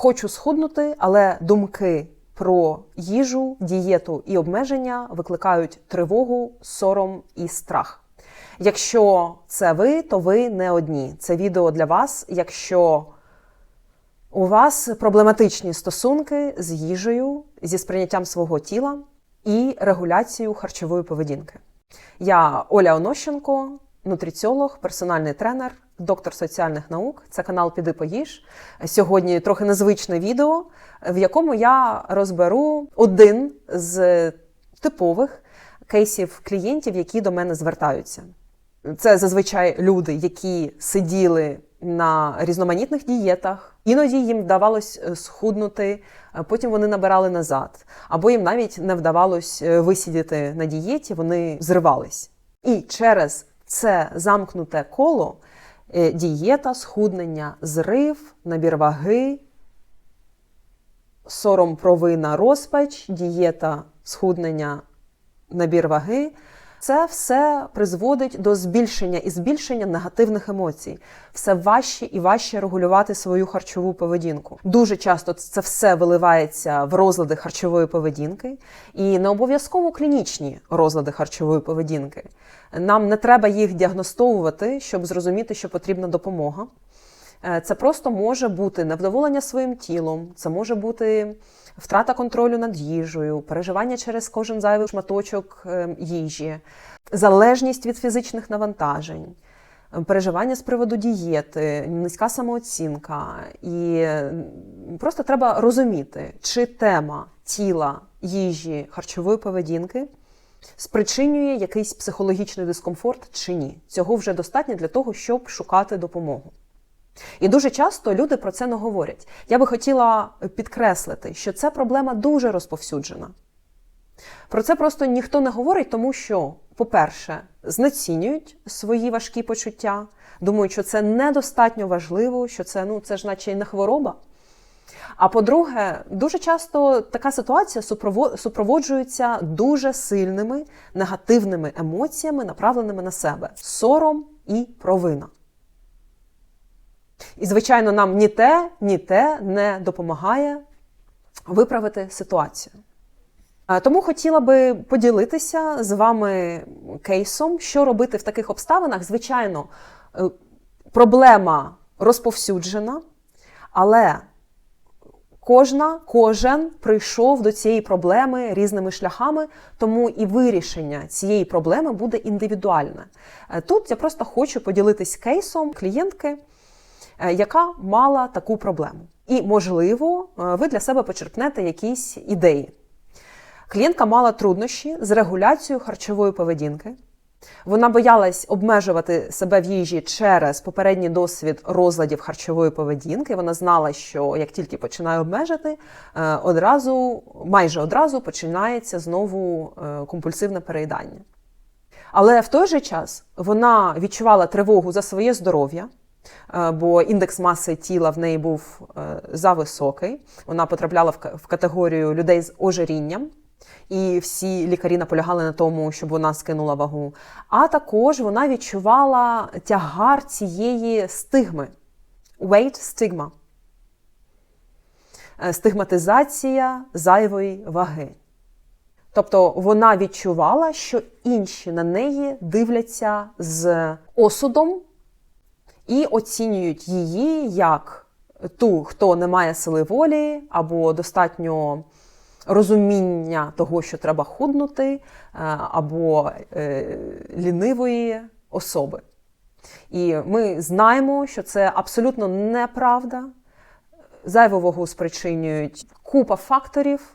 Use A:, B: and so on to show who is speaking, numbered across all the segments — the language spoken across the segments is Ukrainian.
A: Хочу схуднути, але думки про їжу, дієту і обмеження викликають тривогу, сором і страх. Якщо це ви, то ви не одні. Це відео для вас. Якщо у вас проблематичні стосунки з їжею, зі сприйняттям свого тіла і регуляцією харчової поведінки. Я Оля Онощенко, нутриціолог, персональний тренер, доктор соціальних наук. Це канал Піди поїж. Сьогодні трохи незвичне відео, в якому я розберу один з типових кейсів клієнтів, які до мене звертаються. Це зазвичай люди, які сиділи на різноманітних дієтах, іноді їм вдавалось е, схуднути, потім вони набирали назад, або їм навіть не вдавалось е, висідіти на дієті, вони зривались. І через це замкнуте коло е, дієта, схуднення, зрив, набір ваги, сором провина, розпач, дієта, схуднення, набір ваги. Це все призводить до збільшення і збільшення негативних емоцій. Все важче і важче регулювати свою харчову поведінку. Дуже часто це все виливається в розлади харчової поведінки, і не обов'язково клінічні розлади харчової поведінки. Нам не треба їх діагностовувати, щоб зрозуміти, що потрібна допомога. Е, це просто може бути невдоволення своїм тілом, це може бути втрата контролю над їжею, переживання через кожен зайвий шматочок е, їжі, залежність від фізичних навантажень, е, переживання з приводу дієти, низька самооцінка. І просто треба розуміти, чи тема тіла, їжі, харчової поведінки. Спричинює якийсь психологічний дискомфорт чи ні. Цього вже достатньо для того, щоб шукати допомогу. І дуже часто люди про це не говорять. Я би хотіла підкреслити, що ця проблема дуже розповсюджена. Про це просто ніхто не говорить, тому що, по-перше, знецінюють свої важкі почуття, думають, що це недостатньо важливо, що це ну, це ж наче й не хвороба. А по-друге, дуже часто така ситуація супроводжується дуже сильними негативними емоціями, направленими на себе сором і провина. І, звичайно, нам ні те, ні те не допомагає виправити ситуацію. Тому хотіла би поділитися з вами кейсом, що робити в таких обставинах. Звичайно, е, проблема розповсюджена, але кожна, кожен прийшов до цієї проблеми різними шляхами, тому і вирішення цієї проблеми буде індивідуальне. Е, тут я просто хочу поділитись кейсом клієнтки. Е, яка мала таку проблему. І, можливо, е, ви для себе почерпнете якісь ідеї. Клієнтка мала труднощі з регуляцією харчової поведінки. Вона боялась обмежувати себе в їжі через попередній досвід розладів харчової поведінки. Вона знала, що як тільки починає обмежити, е, одразу, майже одразу починається знову компульсивне переїдання. Але в той же час вона відчувала тривогу за своє здоров'я. Е, бо індекс маси тіла в неї був е, зависокий. Вона потрапляла в категорію людей з ожирінням. І всі лікарі наполягали на тому, щоб вона скинула вагу. А також вона відчувала тягар цієї стигми. Weight stigma. Е, стигматизація зайвої ваги. Тобто вона відчувала, що інші на неї дивляться з осудом і оцінюють її як ту, хто не має сили волі, або достатньо розуміння того, що треба худнути, е, або е, лінивої особи. І ми знаємо, що це абсолютно неправда. Зайву вагу спричинюють купа факторів,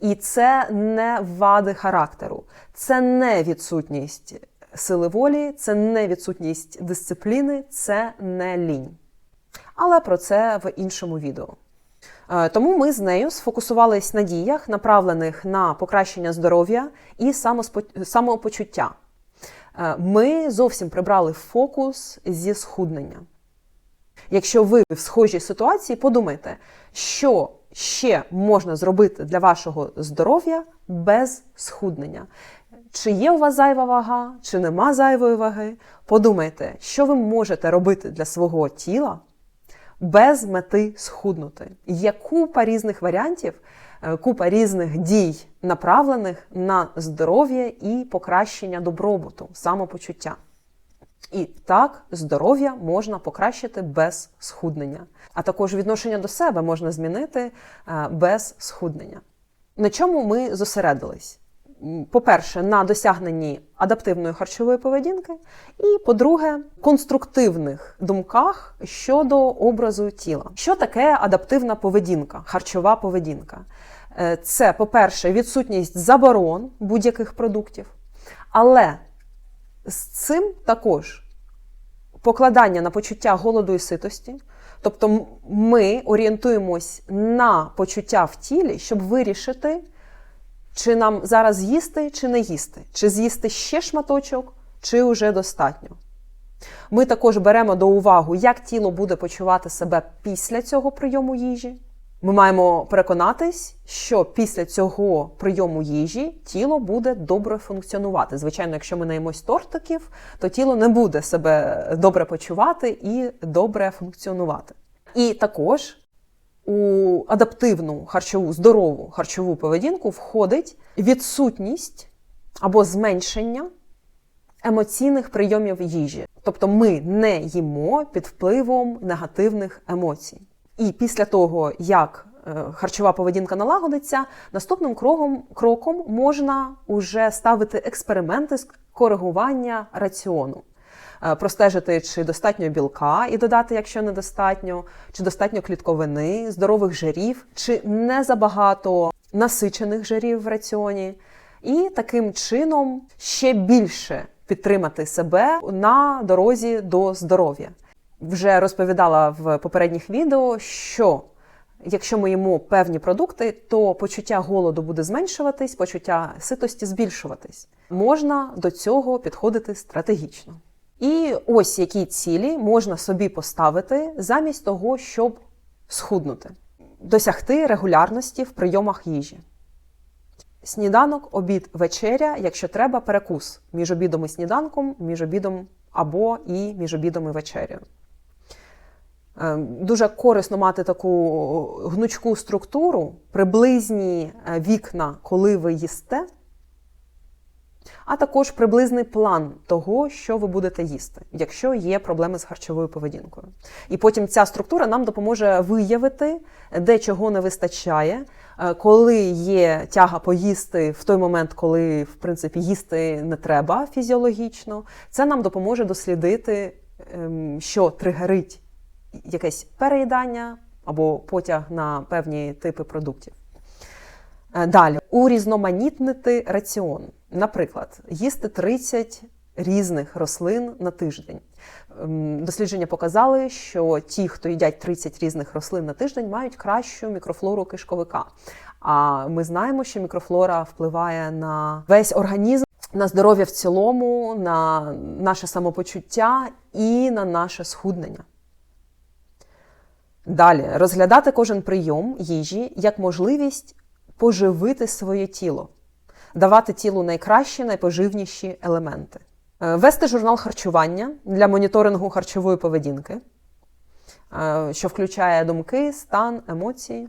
A: і це не вади характеру, це не відсутність сили волі, це не відсутність дисципліни, це не лінь. Але про це в іншому відео. Е, тому ми з нею сфокусувались на діях, направлених на покращення здоров'я і самопочуття. Е, ми зовсім прибрали фокус зі схуднення. Якщо ви в схожій ситуації, подумайте, що ще можна зробити для вашого здоров'я без схуднення. Чи є у вас зайва вага, чи нема зайвої ваги. Подумайте, що ви можете робити для свого тіла без мети схуднути. Є купа різних варіантів, е, купа різних дій, направлених на здоров'я і покращення добробуту, самопочуття. І так, здоров'я можна покращити без схуднення, а також відношення до себе можна змінити е, без схуднення. На чому ми зосередились? По-перше, на досягненні адаптивної харчової поведінки, і по-друге, конструктивних думках щодо образу тіла. Що таке адаптивна поведінка, харчова поведінка? Е, Це, по-перше, відсутність заборон будь-яких продуктів, але з цим також покладання на почуття голоду і ситості. Тобто ми орієнтуємось на почуття в тілі, щоб вирішити, чи нам зараз їсти, чи не їсти, чи з'їсти ще шматочок, чи вже достатньо. Ми також беремо до уваги, як тіло буде почувати себе після цього прийому їжі. Ми маємо переконатись, що після цього прийому їжі тіло буде добре функціонувати. Звичайно, якщо ми наїмось тортиків, то тіло не буде себе добре почувати і добре функціонувати. І також у адаптивну харчову, здорову харчову поведінку входить відсутність або зменшення емоційних прийомів їжі. Тобто ми не їмо під впливом негативних емоцій. І після того, як е, харчова поведінка налагодиться, наступним кроком, кроком можна уже ставити експерименти з коригування раціону. Е, Простежити, чи достатньо білка і додати, якщо недостатньо, чи достатньо клітковини, здорових жирів, чи не забагато насичених жирів в раціоні, і таким чином ще більше підтримати себе на дорозі до здоров'я. Вже розповідала в попередніх відео, що якщо ми їмо певні продукти, то почуття голоду буде зменшуватись, почуття ситості збільшуватись. Можна до цього підходити стратегічно. І ось які цілі можна собі поставити замість того, щоб схуднути, досягти регулярності в прийомах їжі. Сніданок, обід, вечеря, якщо треба, перекус між обідом і сніданком, між обідом або і між обідом і вечерею. Е, Дуже корисно мати таку гнучку структуру, приблизні е, вікна, коли ви їсте, а також приблизний план того, що ви будете їсти, якщо є проблеми з харчовою поведінкою. І потім ця структура нам допоможе виявити, де чого не вистачає, е, коли є тяга поїсти в той момент, коли в принципі їсти не треба фізіологічно. Це нам допоможе дослідити, ем, що тригерить якесь переїдання або потяг на певні типи продуктів. Е, Далі урізноманітнити раціон. Наприклад, їсти 30 різних рослин на тиждень. Ем, Дослідження показали, що ті, хто їдять 30 різних рослин на тиждень, мають кращу мікрофлору кишковика. А ми знаємо, що мікрофлора впливає на весь організм, на здоров'я в цілому, на наше самопочуття і на наше схуднення. Далі розглядати кожен прийом їжі як можливість поживити своє тіло, давати тілу найкращі, найпоживніші елементи, Е, вести журнал харчування для моніторингу харчової поведінки, е, що включає думки, стан, емоції,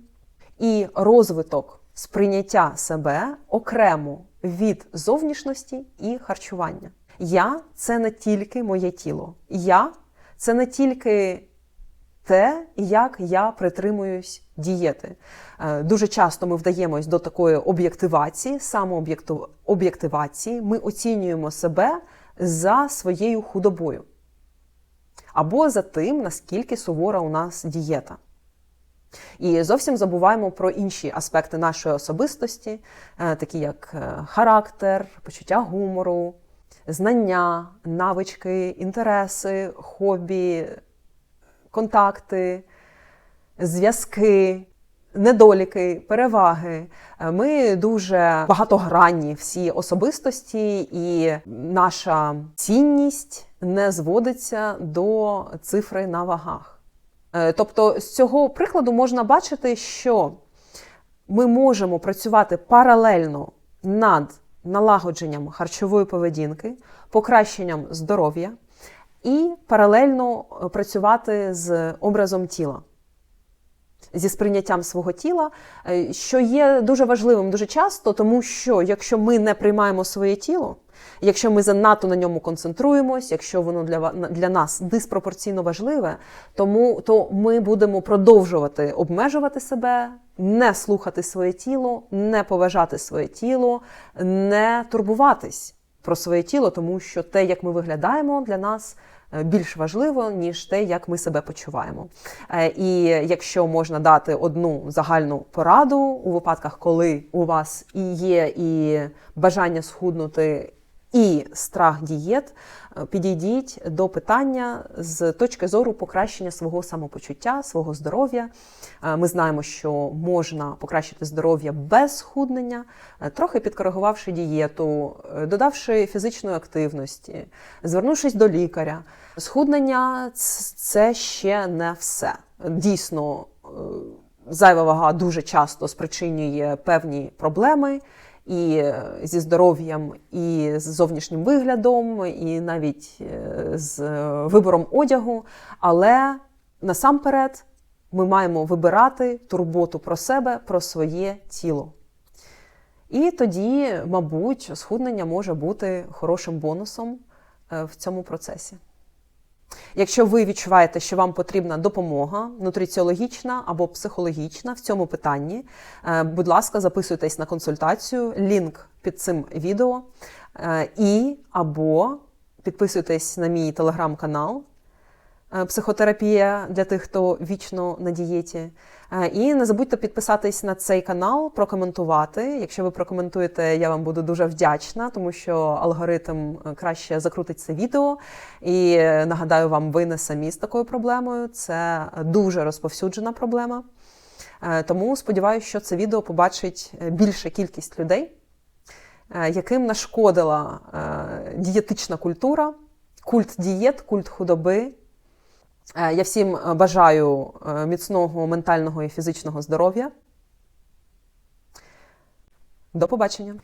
A: і розвиток сприйняття себе окремо від зовнішності і харчування. Я це не тільки моє тіло. Я це не тільки те, як я притримуюсь дієти. Е, Дуже часто ми вдаємось до такої об'єктивації, самооб'єктивації. Ми оцінюємо себе за своєю худобою або за тим, наскільки сувора у нас дієта. І зовсім забуваємо про інші аспекти нашої особистості, е, такі як е, характер, почуття гумору, знання, навички, інтереси, хобі, контакти, зв'язки, недоліки, переваги. Ми дуже багатогранні всі особистості, і наша цінність не зводиться до цифри на вагах. Е, Тобто, з цього прикладу можна бачити, що ми можемо працювати паралельно над налагодженням харчової поведінки, покращенням здоров'я, і паралельно е, працювати з образом тіла. Зі сприйняттям свого тіла, е, що є дуже важливим дуже часто, тому що якщо ми не приймаємо своє тіло, якщо ми занадто на ньому концентруємось, якщо воно для, для нас диспропорційно важливе, тому то ми будемо продовжувати обмежувати себе, не слухати своє тіло, не поважати своє тіло, не турбуватись про своє тіло, тому що те, як ми виглядаємо, для нас е, більш важливо, ніж те, як ми себе почуваємо. Е, І якщо можна дати одну загальну пораду у випадках, коли у вас і є і бажання схуднути, і страх дієт, е, підійдіть до питання з точки зору покращення свого самопочуття, свого здоров'я. Е, Ми знаємо, що можна покращити здоров'я без схуднення, е, трохи підкоригувавши дієту, додавши фізичної активності, звернувшись до лікаря. Схуднення це ще не все. Дійсно, зайва вага дуже часто спричинює певні проблеми і е, зі здоров'ям, і з зовнішнім виглядом, і навіть е, з е, вибором одягу. Але насамперед ми маємо вибирати турботу про себе, про своє тіло. І тоді, мабуть, схуднення може бути хорошим бонусом в цьому процесі. Якщо ви відчуваєте, що вам потрібна допомога нутриціологічна або психологічна в цьому питанні, е, будь ласка, записуйтесь на консультацію, лінк під цим відео, е, і або підписуйтесь на мій телеграм-канал Психотерапія для тих, хто вічно на дієті. Е, І не забудьте підписатись на цей канал, прокоментувати. Якщо ви прокоментуєте, я вам буду дуже вдячна, тому що алгоритм е, краще закрутить це відео. І е, нагадаю вам, ви не самі з такою проблемою. Це дуже розповсюджена проблема. Е, Тому сподіваюся, що це відео побачить е, більша кількість людей, е, яким нашкодила е, дієтична культура, культ дієт, культ худоби. Е, Я всім е, бажаю е, міцного ментального і фізичного здоров'я. До побачення!